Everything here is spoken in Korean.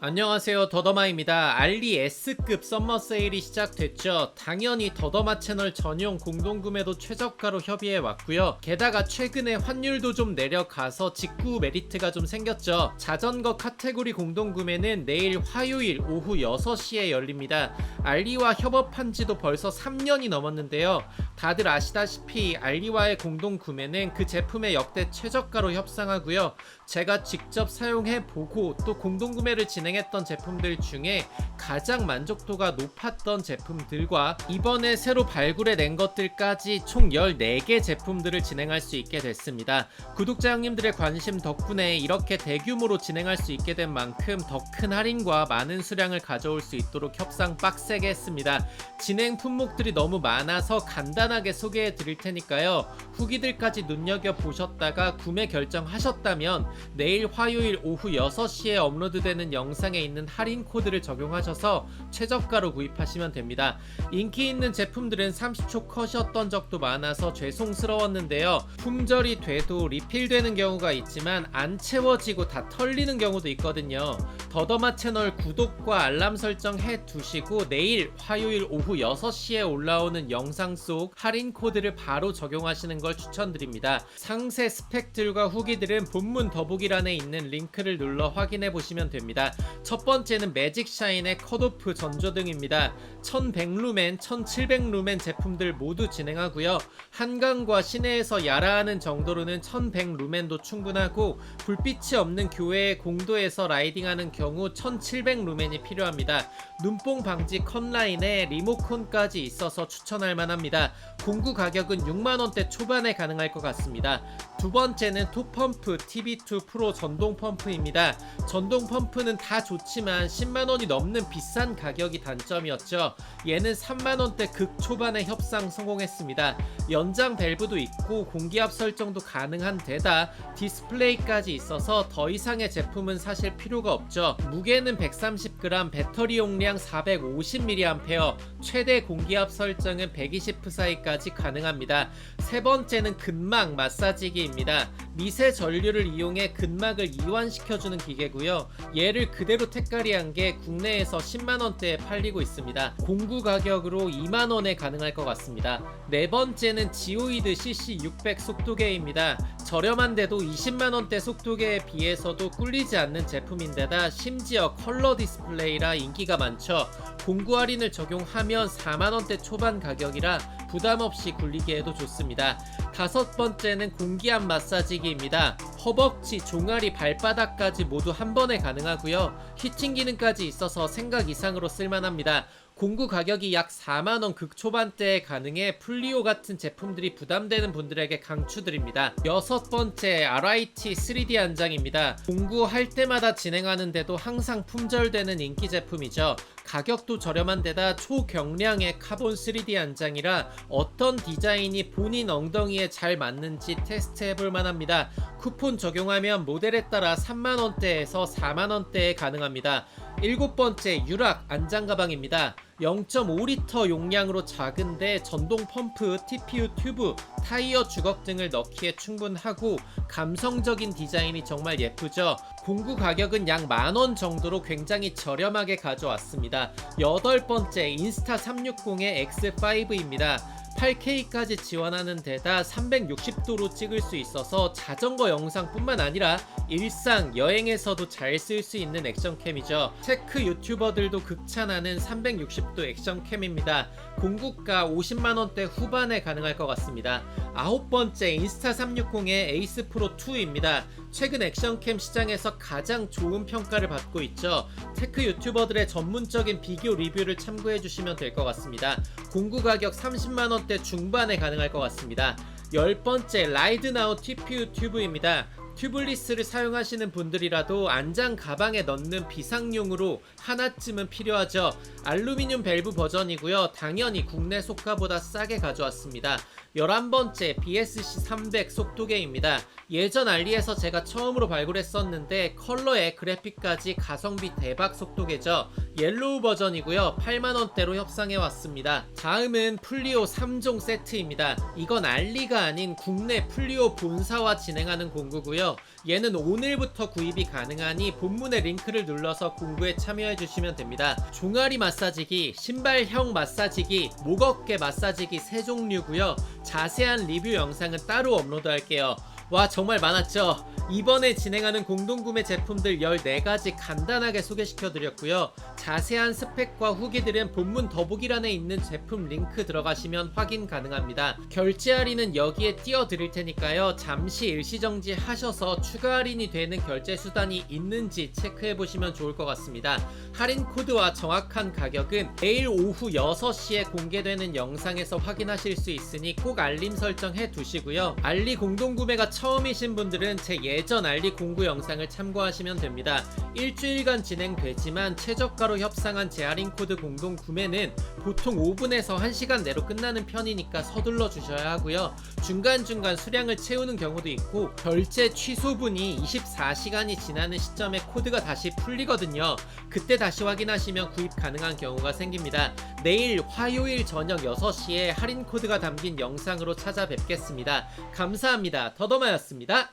안녕하세요 더더마입니다. 알리 S급 썸머 세일이 시작됐죠. 당연히 더더마 채널 전용 공동구매도 최저가로 협의해 왔고요. 게다가 최근에 환율도 좀 내려가서 직구 메리트가 좀 생겼죠. 자전거 카테고리 공동구매는 내일 화요일 오후 6시에 열립니다. 알리와 협업한 지도 벌써 3년이 넘었는데요. 다들 아시다시피 알리와의 공동구매는 그 제품의 역대 최저가로 협상하고요. 제가 직접 사용해 보고 또 공동구매를 진행 했던 제품들 중에 가장 만족도가 높았던 제품들과 이번에 새로 발굴해 낸 것들까지 총 14개 제품들을 진행할 수 있게 됐습니다. 구독자 형님들의 관심 덕분에 이렇게 대규모로 진행할 수 있게 된 만큼 더 큰 할인과 많은 수량을 가져올 수 있도록 협상 빡세게 했습니다. 진행 품목들이 너무 많아서 간단하게 소개해 드릴 테니까요. 후기들까지 눈여겨 보셨다가 구매 결정하셨다면 내일 화요일 오후 6시에 업로드되는 영상 에 있는 할인 코드를 적용하셔서 최저가로 구입하시면 됩니다. 인기 있는 제품들은 30초 컷이었던 적도 많아서 죄송스러웠는데요. 품절이 돼도 리필되는 경우가 있지만 안 채워지고 다 털리는 경우도 있거든요. 더더마 채널 구독과 알람 설정 해 두시고 내일 화요일 오후 6시에 올라오는 영상 속 할인 코드를 바로 적용하시는 걸 추천드립니다. 상세 스펙들과 후기들은 본문 더보기란에 있는 링크를 눌러 확인해 보시면 됩니다. 첫 번째는 매직 샤인의 컷오프 전조등입니다. 1100루멘, 1700루멘 제품들 모두 진행하고요. 한강과 시내에서 야라하는 정도로는 1100루멘도 충분하고 불빛이 없는 교외의 공도에서 라이딩하는 경우 1700 루멘이 필요합니다. 눈뽕 방지 컷라인에 리모컨까지 있어서 추천할 만합니다. 공구 가격은 6만원대 초반에 가능할 것 같습니다. 두 번째는 토펌프 TB2 프로 전동 펌프입니다. 전동 펌프는 다 좋지만 10만원이 넘는 비싼 가격이 단점이었죠. 얘는 3만원대 극 초반에 협상 성공했습니다. 연장 밸브도 있고 공기압 설정도 가능한 데다 디스플레이까지 있어서 더 이상의 제품은 사실 필요가 없죠. 무게는 130g, 배터리 용량 450mAh, 최대 공기압 설정은 120 사이까지 가능합니다. 세 번째는 근막 마사지기 입니다. 미세 전류를 이용해 근막을 이완시켜주는 기계고요. 얘를 그대로 택가리한 게 국내에서 10만 원대에 팔리고 있습니다. 공구 가격으로 2만 원에 가능할 것 같습니다. 네 번째는 지오이드 CC600 속도계입니다. 저렴한데도 20만 원대 속도계에 비해서도 꿀리지 않는 제품인데다 심지어 컬러 디스플레이라 인기가 많죠. 공구 할인을 적용하면 4만 원대 초반 가격이라 부담 없이 굴리기에도 좋습니다. 다섯 번째는 공기압 마사지기입니다. 허벅지, 종아리, 발바닥까지 모두 한 번에 가능하고요. 히팅 기능까지 있어서 생각 이상으로 쓸만합니다. 공구 가격이 약 4만원 극초반대에 가능해 플리오 같은 제품들이 부담되는 분들에게 강추드립니다. 여섯 번째 RIT 3D 안장입니다. 공구할 때마다 진행하는데도 항상 품절되는 인기 제품이죠. 가격도 저렴한 데다 초경량의 카본 3D 안장이라 어떤 디자인이 본인 엉덩이에 잘 맞는지 테스트 해 볼 만합니다. 쿠폰 적용하면 모델에 따라 3만원대에서 4만원대에 가능합니다. 일곱 번째 유락 안장 가방입니다. 0.5리터 용량으로 작은데 전동 펌프, TPU 튜브, 타이어 주걱 등을 넣기에 충분하고 감성적인 디자인이 정말 예쁘죠. 공구 가격은 약 만 원 정도로 굉장히 저렴하게 가져왔습니다. 여덟 번째 인스타 360의 X5입니다. 8K까지 지원하는 데다 360도로 찍을 수 있어서 자전거 영상뿐만 아니라 일상 여행에서도 잘 쓸 수 있는 액션캠이죠. 체크 유튜버들도 극찬하는 360도 액션캠입니다. 공구가 50만원대 후반에 가능할 것 같습니다. 아홉 번째 인스타 360의 에이스 프로 2입니다. 최근 액션캠 시장에서 가장 좋은 평가를 받고 있죠. 테크 유튜버들의 전문적인 비교 리뷰를 참고해 주시면 될 것 같습니다. 공구 가격 30만원대 중반에 가능할 것 같습니다. 열 번째 라이드나우 TPU 튜브입니다. 튜블리스를 사용하시는 분들이라도 안장 가방에 넣는 비상용으로 하나쯤은 필요하죠. 알루미늄 밸브 버전이고요. 당연히 국내 속가보다 싸게 가져왔습니다. 11번째 BSC 300 속도계입니다. 예전 알리에서 제가 처음으로 발굴했었는데 컬러에 그래픽까지 가성비 대박 속도계죠. 옐로우 버전이고요. 8만원대로 협상해 왔습니다. 다음은 플리오 3종 세트입니다. 이건 알리가 아닌 국내 플리오 본사와 진행하는 공구고요. 있는데요. 얘는 오늘부터 구입이 가능하니 본문의 링크를 눌러서 공구에 참여해 주시면 됩니다. 종아리 마사지기, 신발형 마사지기, 목 어깨 마사지기 세 종류고요. 자세한 리뷰 영상은 따로 업로드할게요. 와 정말 많았죠? 이번에 진행하는 공동구매 제품들 14가지 간단하게 소개시켜 드렸고요. 자세한 스펙과 후기들은 본문 더보기란에 있는 제품 링크 들어가시면 확인 가능합니다. 결제 할인은 여기에 띄워 드릴 테니까요. 잠시 일시정지 하셔서 추가 할인이 되는 결제 수단이 있는지 체크해 보시면 좋을 것 같습니다. 할인 코드와 정확한 가격은 내일 오후 6시에 공개되는 영상에서 확인하실 수 있으니 꼭 알림 설정해 두시고요. 알리 공동구매가 처음이신 분들은 제 예전 알리 공구 영상을 참고하시면 됩니다. 일주일간 진행되지만 최저가로 협상한 재할인 코드 공동 구매는 보통 5분에서 1시간 내로 끝나는 편이니까 서둘러 주셔야 하고요. 중간중간 수량을 채우는 경우도 있고 결제 취소분이 24시간이 지나는 시점에 코드가 다시 풀리거든요. 그때 다시 확인하시면 구입 가능한 경우가 생깁니다. 내일 화요일 저녁 6시에 할인 코드가 담긴 영상으로 찾아뵙겠습니다. 감사합니다. 더더 마였습니다.